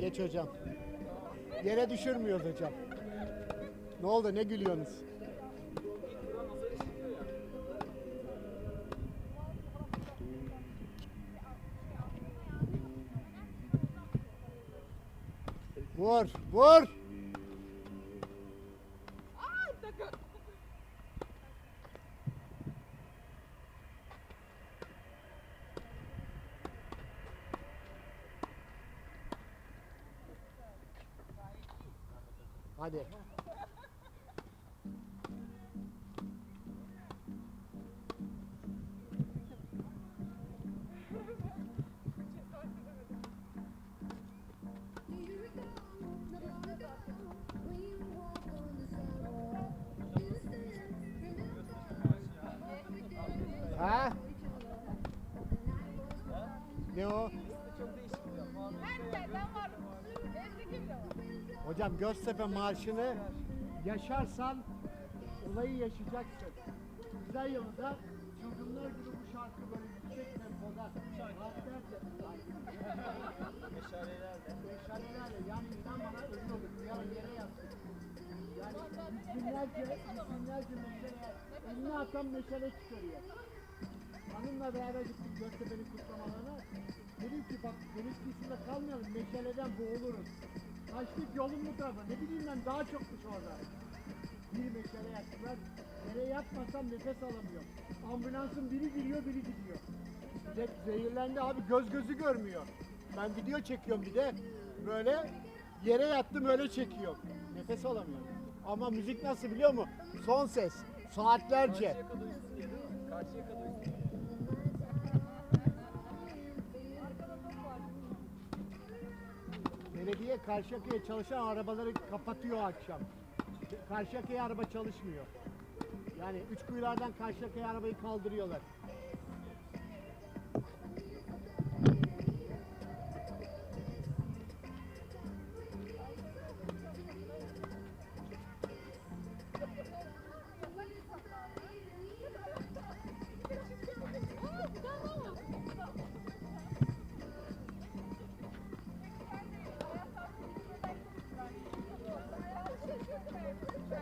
Geç hocam. Yere düşürmüyoruz hocam. Ne oldu ne gülüyorsunuz? Vur, vur. Hadi. Ha? Ne o? Herkesten var. Ezgi de var. Hocam Göztepe Marşı'nı yaşarsan olayı yaşayacaksın. Güzel yılında çılgınlar gibi bu şarkı böyle yüksek tempoda saatlerce meşalelerle yani inan bana ölüyorduk. Yarın yere yattık. Yani binlerce, binlerce meşale, elini atan meşale çıkarıyor. Hanımla beraber gittik Göztepe'nin kutlamalarına. Dedim ki bak deniz kıyısında kalmayalım, meşaleden boğuluruz. Kaçtık yolun bu tarafa, ne bileyim ben daha çokmuş orada. Bir meşale yaktılar, yere yatmasam nefes alamıyorum. Ambulansın biri giriyor, biri gidiyor. Millet zehirlendi abi, göz gözü görmüyor. Ben video çekiyorum bir de, böyle yere yattım öyle çekiyorum. Nefes alamıyorum. Ama müzik nasıl biliyor musun? Son ses, saatlerce. Belediye Karşıyaka'ya çalışan arabaları kapatıyor akşam. Karşıyaka'ya araba çalışmıyor. Yani üç kuyulardan Karşıyaka'ya arabayı kaldırıyorlar.